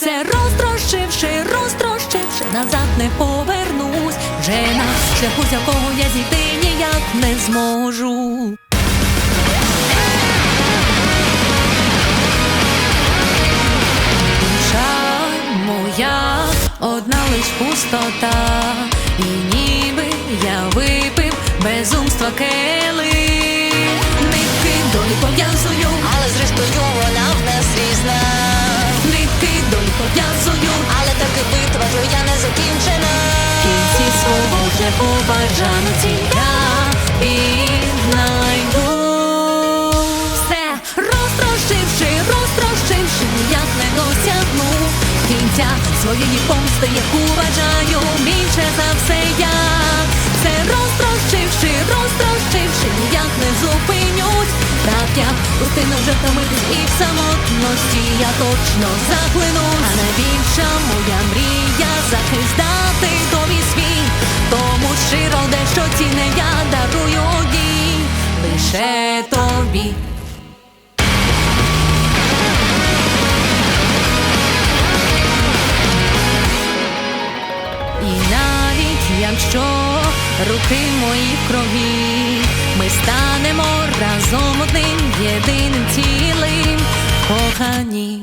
Все розтрощивши, розтрощивши, назад не повернусь. Вже на шляху, з якого я зійти ніяк не зможу. Душа моя, одна лиш пустота, і ніби я випив безумства кели. Нитки долі пов'язую, шляху бажану я віднайду. Все розтрощивши, розтрощивши, ніяк не досягну кінця своєї помсти, яку бажаю більше за все я. Все розтрощивши, розтрощивши, ніяк не зупинюсь. Так як рутина вже втомитись і в самотності я точно заглину. А найбільша моя мрія лише тобі. І навіть якщо руки мої в крові, ми станемо разом одним єдиним цілим кохані.